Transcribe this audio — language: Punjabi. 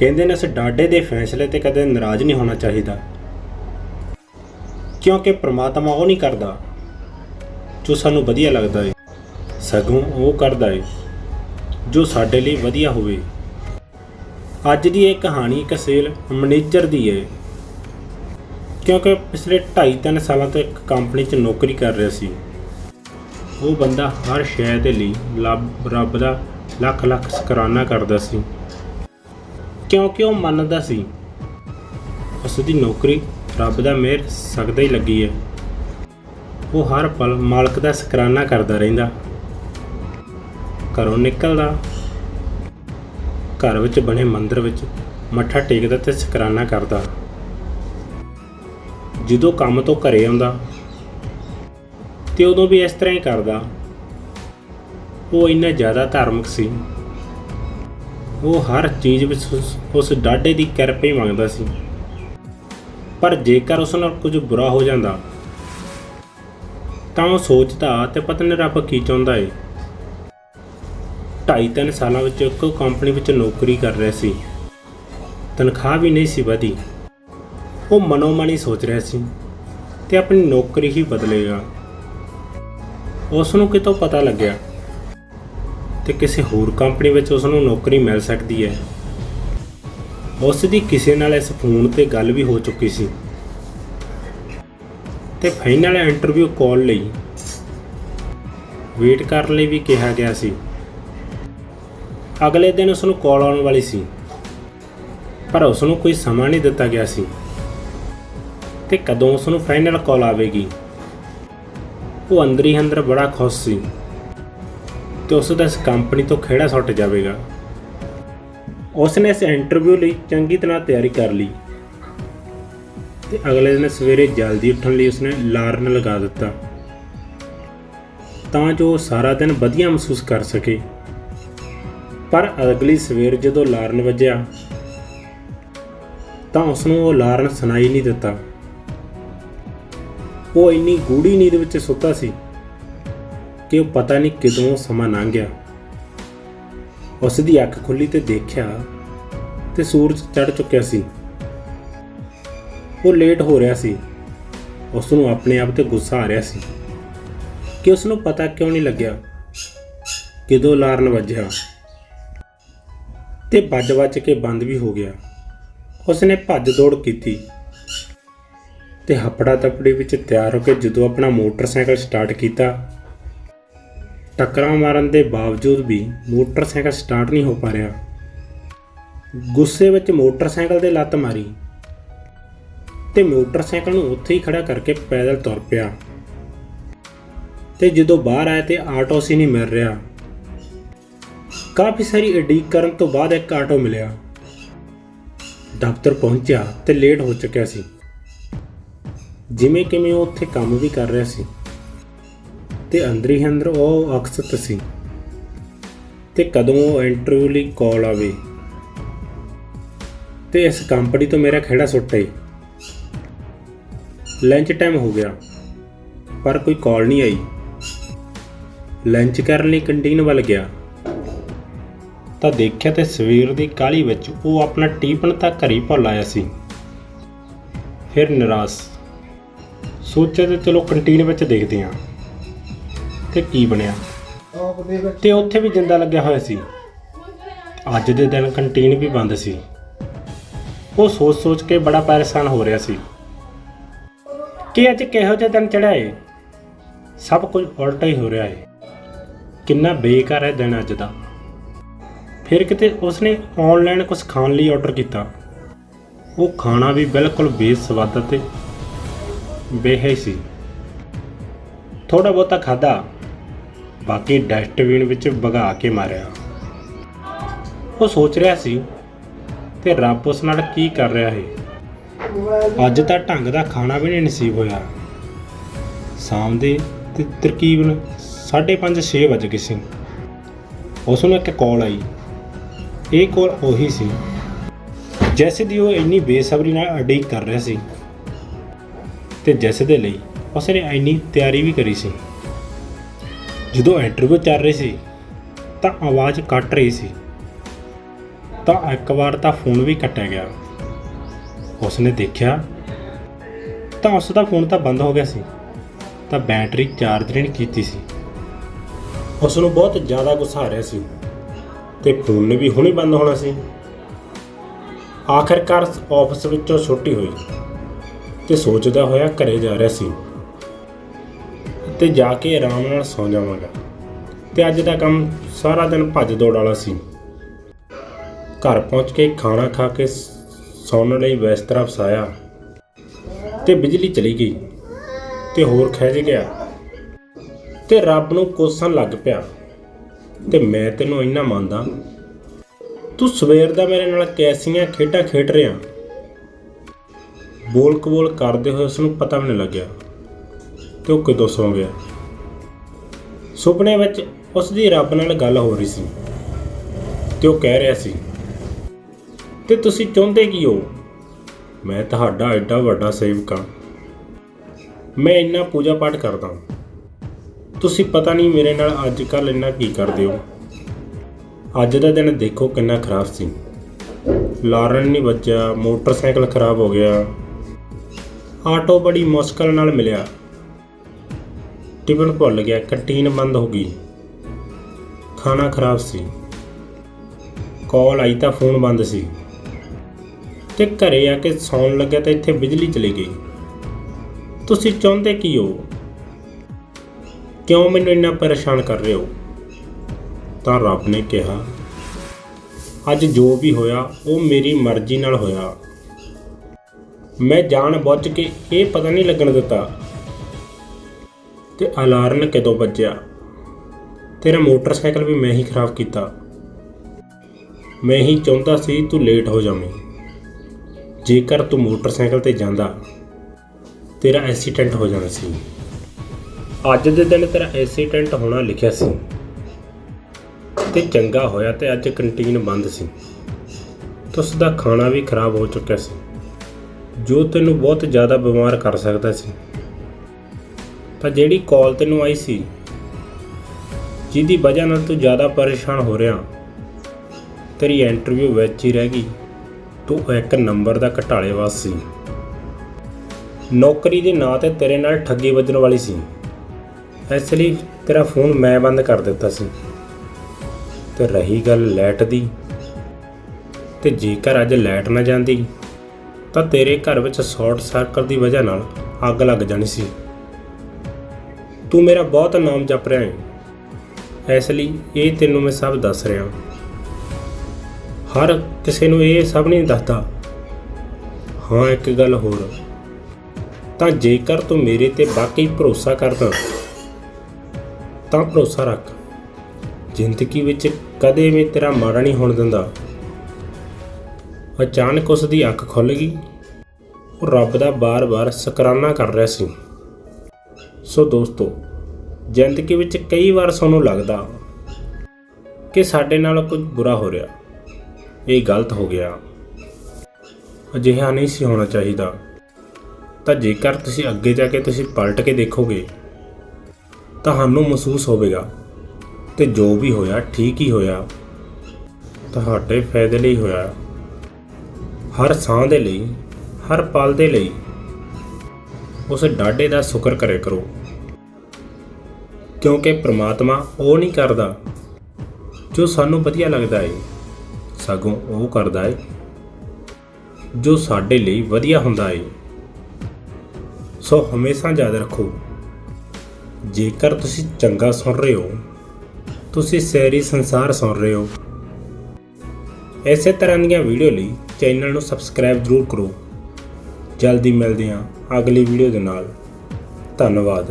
ਕਹਿੰਦੇ ਨੇ ਉਸ ਡਾਡੇ ਦੇ ਫੈਸਲੇ ਤੇ ਕਦੇ ਨਾਰਾਜ਼ ਨਹੀਂ ਹੋਣਾ ਚਾਹੀਦਾ। ਕਿਉਂਕਿ ਪ੍ਰਮਾਤਮਾ ਉਹ ਨਹੀਂ ਕਰਦਾ ਜੋ ਸਾਨੂੰ ਵਧੀਆ ਲੱਗਦਾ ਏ। ਸਗੋਂ ਉਹ ਕਰਦਾ ਏ, ਜੋ ਸਾਡੇ ਲਈ ਵਧੀਆ ਹੋਵੇ। ਅੱਜ ਦੀ ਇਹ ਕਹਾਣੀ ਇੱਕ ਸੇਲ ਮੈਨੇਜਰ ਦੀ ਏ। ਕਿਉਂਕਿ ਪਿਛਲੇ 2.5-3 ਸਾਲਾਂ ਤੋਂ ਇੱਕ ਕੰਪਨੀ 'ਚ ਨੌਕਰੀ ਕਰ ਰਿਹਾ ਸੀ। ਉਹ ਬੰਦਾ ਹਰ ਸ਼ੈ ਦੇ ਲਈ ਲੱਭ, ਰੱਬ ਦਾ ਲੱਖ ਲੱਖ ਸ਼ੁਕਰਾਨਾ ਕਰਦਾ ਸੀ। ਕਿਉਂਕਿ ਉਹ ਮੰਨਦਾ ਸੀ? ਉਸ ਦੀ ਨੌਕਰੀ ਰੱਬ ਦਾ ਮਿਹਰ ਸਕਦਾ ਹੀ ਲੱਗੀ ਹੈ। ਉਹ ਹਰ ਪਲ ਮਾਲਕ ਦਾ ਸ਼ੁਕਰਾਨਾ ਕਰਦਾ ਰਹਿੰਦਾ। ਘਰੋਂ ਨਿਕਲਦਾ। ਘਰ ਵਿੱਚ ਬਣੇ ਮੰਦਰ ਵਿੱਚ ਮੱਥਾ ਟੇਕਦਾ ਤੇ ਸ਼ੁਕਰਾਨਾ ਕਰਦਾ। ਜਦੋਂ ਕੰਮ ਤੋਂ ਘਰੇ ਆਉਂਦਾ, ਤੇ ਉਦੋਂ ਵੀ ਇਸ ਤਰ੍ਹਾਂ ਹੀ ਕਰਦਾ। ਉਹ ਇੰਨਾ ਜ਼ਿਆਦਾ ਧਾਰਮਿਕ ਸੀ। ਉਹ ਹਰ ਚੀਜ਼ ਵਿੱਚ ਉਸ- ਉਸ ਡਾਢੇ ਦੀ ਕਿਰਪਾ ਹੀ ਮੰਗਦਾ ਸੀ। ਪਰ ਜੇਕਰ ਉਸ ਨਾਲ ਕੁਝ ਬੁਰਾ ਹੋ ਜਾਂਦਾ, ਤਾਂ ਉਹ ਸੋਚਦਾ ਤੇ ਪਤਾ ਨਹੀਂ ਰੱਬ ਕੀ ਚਾਹੁੰਦਾ ਏ। ਢਾਈ ਤਿੰਨ ਸਾਲਾਂ ਵਿੱਚ ਇੱਕੋ ਕੰਪਨੀ ਵਿੱਚ ਨੌਕਰੀ ਕਰ ਰਿਹਾ ਸੀ। ਤਨਖਾਹ ਵੀ ਨਹੀਂ ਸੀ ਵਧੀ। ਉਹ ਮਨੋ ਹੀ ਸੋਚ ਰਿਹਾ ਸੀ ਤੇ ਆਪਣੀ ਨੌਕਰੀ ਹੀ ਬਦਲੇਗਾ। ਉਸ ਨੂੰ ਕਿਤੋਂ ਪਤਾ ਲੱਗਿਆ ਤੇ ਕਿਸੇ ਹੋਰ ਕੰਪਨੀ ਵਿੱਚ ਉਸ ਨੂੰ ਨੌਕਰੀ ਮਿਲ ਸਕਦੀ ਹੈ। ਉਸ ਦੀ ਕਿਸੇ ਨਾਲ ਇਸ ਫੋਨ ਤੇ ਗੱਲ ਵੀ ਹੋ ਚੁੱਕੀ ਸੀ। ਤੇ ਫਾਈਨਲ ਇੰਟਰਵਿਊ ਕਾਲ ਲਈ ਵੇਟ ਕਰਨ ਲਈ ਵੀ ਕਿਹਾ ਗਿਆ ਸੀ। ਅਗਲੇ ਦਿਨ ਉਸ ਨੂੰ ਕਾਲ ਆਉਣ ਵਾਲੀ ਸੀ। ਪਰ ਉਸ ਨੂੰ ਕੋਈ ਸਮਾਂ ਨਹੀਂ ਦਿੱਤਾ ਗਿਆ ਸੀ। ਤੇ ਕਦੋਂ ਉਸ ਨੂੰ ਫਾਈਨਲ ਕਾਲ ਆਵੇਗੀ? ਉਹ ਅੰਦਰ ਹੀ ਅੰਦਰ ਬੜਾ ਖੁਸ਼ ਸੀ। ਤੇ ਉਸ ਦਾ ਇਸ ਕੰਪਨੀ ਤੋਂ ਖੇੜਾ ਸੁੱਟ ਜਾਵੇਗਾ। ਉਸ ਨੇ ਇਸ ਇੰਟਰਵਿਊ ਲਈ ਚੰਗੀ ਤਰ੍ਹਾਂ ਤਿਆਰੀ ਕਰ ਲਈ ਤੇ ਅਗਲੇ ਦਿਨ ਸਵੇਰੇ ਜਲਦੀ ਉੱਠਣ ਲਈ ਉਸਨੇ ਲਾਰਨ ਲਗਾ ਦਿੱਤਾ ਤਾਂ ਜੋ ਸਾਰਾ ਦਿਨ ਵਧੀਆ ਮਹਿਸੂਸ ਕਰ ਸਕੇ। ਪਰ ਅਗਲੀ ਸਵੇਰ ਜਦੋਂ ਲਾਰਨ ਵੱਜਿਆ ਤਾਂ ਉਸ ਨੂੰ ਉਹ ਲਾਰਨ ਸੁਣਾਈ ਨਹੀਂ ਦਿੱਤਾ। ਉਹ ਇੰਨੀ ਗੂੜੀ ਨੀਂਦ ਵਿੱਚ ਸੁੱਤਾ ਸੀ ਕਿ ਉਹ ਪਤਾ ਨਹੀਂ ਕਿਦੋਂ ਸਮਾਂ ਲੰਘ ਗਿਆ। ਉਸ ਦੀ ਅੱਖ ਖੁੱਲੀ ਤੇ ਦੇਖਿਆ ਤੇ ਸੂਰਜ ਚੜ ਚੁੱਕਿਆ ਸੀ। ਉਹ ਲੇਟ ਹੋ ਰਿਹਾ ਸੀ। ਉਸ ਨੂੰ ਆਪਣੇ ਆਪ ਤੇ ਗੁੱਸਾ ਆ ਰਿਹਾ ਸੀ ਕਿ ਉਸ ਨੂੰ ਪਤਾ ਕਿਉਂ ਨਹੀਂ ਲੱਗਿਆ। ਕਿਦੋਂ ਅਲਾਰਮ ਵੱਜਿਆ ਤੇ ਵੱਜ ਵੱਜ ਕੇ ਬੰਦ ਵੀ ਹੋ ਗਿਆ। ਉਸ ਨੇ ਭੱਜ ਦੌੜ ਕੀਤੀ ਤੇ ਹੱਪੜਾ ਤਪੜੀ ਵਿੱਚ ਤਿਆਰ ਹੋ ਕੇ ਜਦੋਂ ਆਪਣਾ ਮੋਟਰਸਾਈਕਲ ਸਟਾਰਟ ਕੀਤਾ ਟੱਕਰਾਂ ਮਾਰਨ ਦੇ ਬਾਵਜੂਦ ਵੀ ਮੋਟਰਸਾਈਕਲ ਸਟਾਰਟ ਨਹੀਂ ਹੋ ਪਾ ਰਿਹਾ। ਗੁੱਸੇ ਵਿੱਚ ਮੋਟਰਸਾਈਕਲ ਦੇ ਲੱਤ ਮਾਰੀ ਤੇ ਮੋਟਰਸਾਈਕਲ ਨੂੰ ਉੱਥੇ ਹੀ ਖੜਾ ਕਰਕੇ ਪੈਦਲ ਤੁਰ ਪਿਆ। ਤੇ ਜਦੋਂ ਬਾਹਰ ਆਇਆ ਤੇ ਆਟੋ ਸੀ ਨਹੀਂ ਮਿਲ ਰਿਹਾ। ਕਾਫੀ ਸਾਰੀ ਉਡੀਕ ਕਰਨ ਤੋਂ ਬਾਅਦ ਇੱਕ ਆਟੋ ਮਿਲਿਆ। ਦਫ਼ਤਰ ਪਹੁੰਚਿਆ ਤੇ ਲੇਟ ਹੋ ਚੁੱਕਿਆ ਸੀ। ਜਿਵੇਂ ਕਿਵੇਂ ਉਹ ਉੱਥੇ ਕੰਮ ਵੀ ਕਰ ਰਿਹਾ ਸੀ। ਤੇ ਅੰਦਰ ਹੀ ਅੰਦਰ, ਉਹ ਅਕਸਤ ਸੀ ਤੇ ਕਦੋਂ ਉਹ ਇੰਟਰਵਿਊ ਲਈ ਕਾਲ ਆਵੇ? ਤੇ ਇਸ ਕੰਪਨੀ ਤੋਂ ਮੇਰਾ ਖੇੜਾ ਸੁੱਟੇ। ਲੰਚ ਟਾਈਮ ਹੋ ਗਿਆ, ਪਰ ਕੋਈ ਕਾਲ ਨਹੀਂ ਆਈ। ਲੰਚ ਕਰਨ ਲਈ ਕੰਟੀਨ ਵੱਲ ਗਿਆ। ਤਾਂ ਦੇਖਿਆ ਤੇ ਸਵੇਰ ਦੀ ਕਾਲੀ ਵਿੱਚ ਉਹ ਆਪਣਾ ਟੀਪਨ ਤਾਂ ਘਰੀ ਭੁੱਲ ਆਇਆ ਸੀ। ਫਿਰ ਨਿਰਾਸ਼। ਸੋਚਿਆ ਤੇ ਚਲੋ ਕੰਟੀਨ ਵਿੱਚ ਦੇਖਦੇ ਹਾਂ। ਤੇ ਕੀ ਬਣਿਆ? ਤੇ ਉੱਥੇ ਵੀ ਜਿੰਦਾ ਲੱਗਿਆ ਹੋਇਆ ਸੀ। ਅੱਜ ਦੇ ਦਿਨ ਕੰਟੀਨ ਵੀ ਬੰਦ ਸੀ। ਉਹ ਸੋਚ-ਸੋਚ ਕੇ ਬੜਾ ਪਰੇਸ਼ਾਨ ਹੋ ਰਿਹਾ ਸੀ। ਕਿ ਅੱਜ ਕਿਹੋ ਜਿਹਾ ਦਿਨ ਚੜਿਆ ਏ? ਸਭ ਕੁਝ ਉਲਟਾ ਹੀ ਹੋ ਰਿਹਾ ਏ। ਕਿੰਨਾ ਬੇਕਾਰ ਹੈ ਦਿਨ ਅੱਜ ਦਾ। ਫਿਰ ਕਿਤੇ ਉਸਨੇ ਆਨਲਾਈਨ ਕੁਝ ਖਾਣ ਲਈ ਆਰਡਰ ਕੀਤਾ। ਉਹ ਖਾਣਾ ਵੀ ਬਿਲਕੁਲ ਬੇਸਵਾਦ ਅਤੇ ਬੇਹੀ ਸੀ। ਥੋੜਾ ਬਹੁਤਾ ਖਾਦਾ ਬਾਕੀ ਡਸਟਬਿਨ ਵਿੱਚ ਵਗਾ ਕੇ ਮਾਰਿਆ। ਉਹ ਸੋਚ ਰਿਹਾ ਸੀ ਤੇ ਰੱਬ ਉਸ ਨਾਲ ਕੀ ਕਰ ਰਿਹਾ ਹੈ। ਅੱਜ ਤਾਂ ਢੰਗ ਦਾ ਖਾਣਾ ਵੀ ਨਹੀਂ ਨਸੀਬ ਹੋਇਆ। ਸ਼ਾਮ ਦੇ ਤੇ ਤਕਰੀਬਨ 5:30 6 ਵਜ ਗਏ ਸੀ। ਉਸ ਨੂੰ ਇੱਕ ਕਾਲ ਆਈ। ਇਹ ਕਾਲ ਉਹੀ ਸੀ। ਜੈਸੇ ਦੀ ਉਹ ਇੰਨੀ ਬੇਸਬਰੀ ਨਾਲ ਅਡੀਕ ਕਰ ਰਿਹਾ ਸੀ। ਤੇ ਜਿਸ ਦੇ ਲਈ ਉਸਨੇ ਇੰਨੀ ਤਿਆਰੀ ਵੀ ਕਰੀ ਸੀ। ਜਦੋਂ ਇੰਟਰਵਿਊ ਚੱਲ ਰਹੀ ਸੀ, ਤਾਂ ਆਵਾਜ਼ ਕੱਟ ਰਹੀ ਸੀ। ਤਾਂ ਇੱਕ ਵਾਰ ਤਾਂ ਫੋਨ ਵੀ ਕੱਟਿਆ ਗਿਆ। ਉਸਨੇ ਦੇਖਿਆ, ਤਾਂ ਉਸ ਦਾ ਫੋਨ ਤਾਂ ਬੰਦ ਹੋ ਗਿਆ ਸੀ। ਤਾਂ ਬੈਟਰੀ ਚਾਰਜ ਨਹੀਂ ਕੀਤੀ ਸੀ। ਉਸ ਨੂੰ ਬਹੁਤ ਜ਼ਿਆਦਾ ਗੁੱਸਾ ਆ ਰਿਹਾ ਸੀ ਤੇ ਫੋਨ ਨੇ ਵੀ ਹੁਣੇ ਬੰਦ ਹੋਣਾ ਸੀ। ਆਖਰਕਾਰ ਆਫਿਸ ਵਿੱਚੋਂ ਛੁੱਟੀ ਹੋਈ ਤੇ ਸੋਚਦਾ ਹੋਇਆ ਘਰੇ ਜਾ ਰਿਹਾ ਸੀ। ਤੇ ਜਾ ਕੇ ਆਰਾਮ ਨਾਲ ਸੌਂ ਜਾਵਾਂਗਾ। ਤੇ ਅੱਜ ਦਾ ਕੰਮ ਸਾਰਾ ਦਿਨ ਭੱਜ ਦੌੜ ਵਾਲਾ ਸੀ। ਘਰ ਪਹੁੰਚ ਕੇ ਖਾਣਾ ਖਾ ਕੇ ਸ- ਸੌਣ ਲਈ ਬਿਸਤਰਾ ਫਸਾਇਆ। ਤੇ ਬਿਜਲੀ ਚਲੀ ਗਈ। ਤੇ ਹੋਰ ਖਿੱਚ ਗਿਆ। ਤੇ ਰੱਬ ਨੂੰ ਕੋਸਣ ਲੱਗ ਪਿਆ। ਤੇ ਮੈਂ ਤੈਨੂੰ ਇੰਨਾ ਮੰਨਦਾ, ਤੂੰ ਸਵੇਰ ਦਾ ਮੇਰੇ ਨਾਲ ਕੈਸੀਆਂ ਖੇਡਾਂ ਖੇਡ ਰਿਹਾ। ਬੋਲ ਕਬੋਲ ਕਰਦੇ ਹੋਏ ਉਸ ਨੂੰ ਪਤਾ ਵੀ ਨਹੀਂ ਲੱਗਿਆ। ਤੇ ਉਹ ਕਿਦੋਂ ਸੌਂ ਗਿਆ। ਸੁਪਨੇ ਵਿੱਚ ਉਸ ਦੀ ਰੱਬ ਨਾਲ ਗੱਲ ਹੋ ਰਹੀ ਸੀ ਤੇ ਉਹ ਕਹਿ ਰਿਹਾ ਸੀ, ਤੇ ਤੁਸੀਂ ਚਾਹੁੰਦੇ ਕੀ ਹੋ? ਮੈਂ ਤੁਹਾਡਾ ਐਡਾ ਵੱਡਾ ਸੇਵਕ ਹਾਂ। ਮੈਂ ਇੰਨਾ ਪੂਜਾ ਪਾਠ ਕਰਦਾ ਤੁਸੀਂ ਪਤਾ ਨਹੀਂ ਮੇਰੇ ਨਾਲ ਅੱਜ ਕੱਲ ਇੰਨਾ ਕੀ ਕਰਦੇ ਹੋ। ਅੱਜ ਦਾ ਦਿਨ ਦੇਖੋ ਕਿੰਨਾ ਖਰਾਬ ਸੀ। ਲਾਰਨ ਨਹੀਂ ਬਚਿਆ, ਮੋਟਰਸਾਈਕਲ ਖਰਾਬ ਹੋ ਗਿਆ। ਆਟੋ ਬੜੀ ਮੁਸ਼ਕਲ ਨਾਲ ਮਿਲਿਆ। ਟਿਫਨ ਭੁੱਲ ਗਿਆ, ਕੰਟੀਨ ਬੰਦ ਹੋ ਗਈ। ਖਾਣਾ ਖਰਾਬ ਸੀ। ਕਾਲ ਆਈ ਤਾਂ ਫੋਨ ਬੰਦ ਸੀ। ਤੇ ਘਰੇ ਆ ਕੇ ਸੌਣ ਲੱਗਿਆ ਤਾਂ ਇੱਥੇ ਬਿਜਲੀ ਚਲੀ ਗਈ। ਤੁਸੀਂ ਚਾਹੁੰਦੇ ਕੀ ਹੋ? ਕਿਉਂ ਮੈਨੂੰ ਇੰਨਾ ਪਰੇਸ਼ਾਨ ਕਰ ਰਹੇ ਹੋ? ਤਾਂ ਰੱਬ ਨੇ ਕਿਹਾ, ਅੱਜ ਜੋ ਵੀ ਹੋਇਆ, ਉਹ ਮੇਰੀ ਮਰਜ਼ੀ ਨਾਲ ਹੋਇਆ। ਮੈਂ ਜਾਣ ਬੁੱਝ ਕੇ ਇਹ ਪਤਾ ਨਹੀਂ ਲੱਗਣ ਦਿੱਤਾ ਤੇ ਅਲਾਰਨ ਕਦੋਂ ਵੱਜਿਆ? ਤੇਰਾ ਮੋਟਰਸਾਈਕਲ ਵੀ ਮੈਂ ਹੀ ਖਰਾਬ ਕੀਤਾ। ਮੈਂ ਹੀ ਚਾਹੁੰਦਾ ਸੀ ਤੂੰ ਲੇਟ ਹੋ ਜਾਵੇਂ। ਜੇਕਰ ਤੂੰ ਮੋਟਰਸਾਈਕਲ ਤੇ ਜਾਂਦਾ, ਤੇਰਾ ਐਕਸੀਡੈਂਟ ਹੋ ਜਾਣਾ ਸੀ। ਅੱਜ ਦੇ ਦਿਨ ਤੇਰਾ ਐਕਸੀਡੈਂਟ ਹੋਣਾ ਲਿਖਿਆ ਸੀ। ਤੇ ਚੰਗਾ ਹੋਇਆ ਤੇ ਅੱਜ ਕੰਟੀਨ ਬੰਦ ਸੀ। ਤੇ ਉਸ ਦਾ ਖਾਣਾ ਵੀ ਖਰਾਬ ਹੋ ਚੁੱਕਿਆ ਸੀ। ਜੋ ਤੈਨੂੰ ਬਹੁਤ ਜ਼ਿਆਦਾ ਬਿਮਾਰ ਕਰ ਸਕਦਾ ਸੀ। ਤਾਂ ਜਿਹੜੀ ਕਾਲ ਤੈਨੂੰ ਆਈ ਸੀ, ਜਿਹਦੀ ਵਜ੍ਹਾ ਨਾਲ ਤੂੰ ਜ਼ਿਆਦਾ ਪਰੇਸ਼ਾਨ ਹੋ ਰਿਹਾ, ਤੇਰੀ ਇੰਟਰਵਿਊ ਵਿੱਚ ਹੀ ਰਹਿ ਗਈ। ਤੂੰ ਇੱਕ ਨੰਬਰ ਦਾ ਘਟਾਲੇਵਾਸ ਸੀ। ਨੌਕਰੀ ਦੇ ਨਾਂ ਤੇ ਤੇਰੇ ਨਾਲ ਠੱਗੀ ਵੱਜਣ ਵਾਲੀ ਸੀ। ਇਸ ਲਈ ਤੇਰਾ ਫੋਨ ਮੈਂ ਬੰਦ ਕਰ ਦਿੱਤਾ ਸੀ। ਤੇ ਰਹੀ ਗੱਲ ਲੈਟ ਦੀ, ਤੇ ਜੇਕਰ ਅੱਜ ਲੈਟ ਨਾ ਜਾਂਦੀ, ਤਾਂ ਤੇਰੇ ਘਰ ਵਿੱਚ ਸ਼ਾਰਟ ਸਰਕਟ ਦੀ ਵਜ੍ਹਾ ਨਾਲ ਅੱਗ ਲੱਗ ਜਾਣੀ ਸੀ। ਤੂੰ ਮੇਰਾ ਬਹੁਤ ਨਾਮ ਜਪ ਰਿਹਾ ਹੈ। ਇਸ ਲਈ ਇਹ ਤੈਨੂੰ ਮੈਂ ਸਭ ਦੱਸ ਰਿਹਾ ਹਰ ਕਿਸੇ ਨੂੰ ਇਹ ਸਭ ਨਹੀਂ ਦੱਸਦਾ। ਹਾਂ, ਇੱਕ ਗੱਲ ਹੋਰ। ਤਾਂ ਜੇਕਰ ਤੂੰ ਮੇਰੇ ਤੇ ਵਾਕਈ ਭਰੋਸਾ ਕਰਦਾ, ਤਾਂ ਭਰੋਸਾ ਰੱਖ। ਜ਼ਿੰਦਗੀ ਵਿੱਚ ਕਦੇ ਵੀ ਤੇਰਾ ਮਾੜਾ ਨਹੀਂ ਹੋਣ ਦਿੰਦਾ। ਅਚਾਨਕ ਉਸ ਦੀ ਅੱਖ ਖੁੱਲ ਗਈ। ਉਹ ਰੱਬ ਦਾ ਬਾਰ-ਬਾਰ ਸ਼ੁਕਰਾਨਾ ਕਰ ਰਿਹਾ ਸੀ। ਸੋ ਦੋਸਤੋ, ਜ਼ਿੰਦਗੀ ਵਿੱਚ ਕਈ ਵਾਰ ਸਾਨੂੰ ਲੱਗਦਾ ਕਿ ਸਾਡੇ ਨਾਲ ਕੁਝ ਬੁਰਾ ਹੋ ਰਿਹਾ। ਇਹ ਗਲਤ ਹੋ ਗਿਆ। ਅਜਿਹਾ ਨਹੀਂ ਸੀ ਹੋਣਾ ਚਾਹੀਦਾ। ਤਾਂ ਜੇਕਰ ਤੁਸੀਂ ਅੱਗੇ ਜਾ ਕੇ ਤੁਸੀਂ ਪਲਟ ਕੇ ਦੇਖੋਗੇ, ਤੁਹਾਨੂੰ ਮਹਿਸੂਸ ਹੋਵੇਗਾ ਤੇ ਜੋ ਵੀ ਹੋਇਆ, ਠੀਕ ਹੀ ਹੋਇਆ। ਤੁਹਾਡੇ ਫਾਇਦੇ ਲਈ ਹੋਇਆ। ਹਰ ਸਾਹ ਦੇ ਲਈ, ਹਰ ਪਲ ਦੇ ਲਈ। ਉਸ ਡਾਢੇ ਦਾ ਸ਼ੁਕਰ ਕਰਿਆ ਕਰੋ। ਕਿਉਂਕਿ ਪ੍ਰਮਾਤਮਾ ਉਹ ਨਹੀਂ ਕਰਦਾ ਜੋ ਸਾਨੂੰ ਵਧੀਆ ਲੱਗਦਾ ਏ। ਸਗੋਂ ਉਹ ਕਰਦਾ ਹੈ ਜੋ ਸਾਡੇ ਲਈ ਵਧੀਆ ਹੁੰਦਾ ਏ। ਸੋ ਹਮੇਸ਼ਾ ਯਾਦ ਰੱਖੋ, ਜੇਕਰ ਤੁਸੀਂ ਚੰਗਾ ਸੁਣ ਰਹੇ ਹੋ, ਤੁਸੀਂ ਸੈਰੀ ਸੰਸਾਰ ਸੁਣ ਰਹੇ ਹੋ। ਇਸੇ ਤਰ੍ਹਾਂ ਦੀਆਂ ਵੀਡੀਓ ਲਈ ਚੈਨਲ ਨੂੰ ਸਬਸਕ੍ਰਾਈਬ ਜ਼ਰੂਰ ਕਰੋ। ਜਲਦੀ ਮਿਲਦੇ ਹਾਂ। ਅਗਲੀ ਵੀਡੀਓ ਦੇ ਨਾਲ। ਧੰਨਵਾਦ।